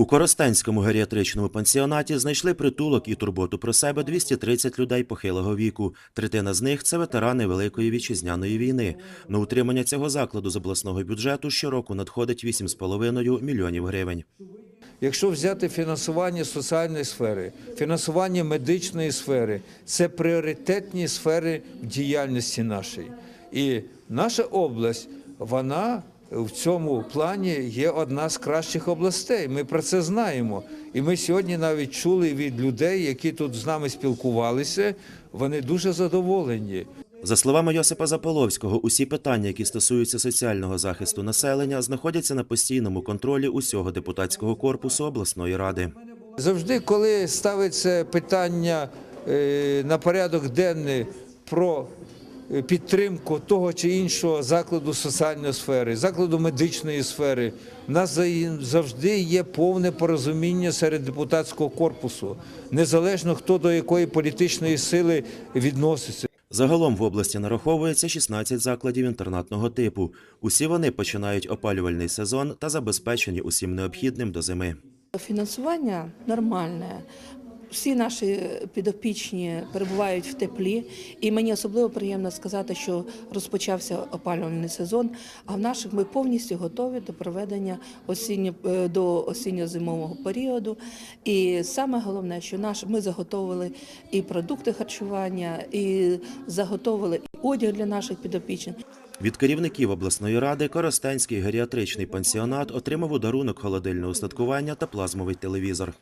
У Коростенському геріатричному пансіонаті знайшли притулок і турботу про себе 230 людей похилого віку. Третина з них це ветерани Великої вітчизняної війни. На утримання цього закладу з обласного бюджету щороку надходить 8,5 мільйонів гривень. Якщо взяти фінансування соціальної сфери, фінансування медичної сфери, це пріоритетні сфери діяльності нашої. І наша область, вона в цьому плані є одна з кращих областей. Ми про це знаємо. І ми сьогодні навіть чули від людей, які тут з нами спілкувалися, вони дуже задоволені. За словами Йосипа Заполовського, усі питання, які стосуються соціального захисту населення, знаходяться на постійному контролі усього депутатського корпусу обласної ради. Завжди, коли ставиться питання е, на порядок денний про підтримку того чи іншого закладу соціальної сфери, закладу медичної сфери, в нас за- завжди є повне порозуміння серед депутатського корпусу, незалежно хто до якої політичної сили відноситься. Загалом в області нараховується 16 закладів інтернатного типу. Усі вони починають опалювальний сезон та забезпечені усім необхідним до зими. Фінансування нормальне. Всі наші підопічні перебувають в теплі, і мені особливо приємно сказати, що розпочався опалювальний сезон. А в наших ми повністю готові до проведення осінньо, е, до осінньо-зимового періоду. І саме головне, що наш ми заготовили і продукти харчування, і заготовили одяг для наших підопічних. Від керівників обласної ради Коростенський геріатричний пансіонат отримав у дарунок холодильне устаткування та плазмовий телевізор.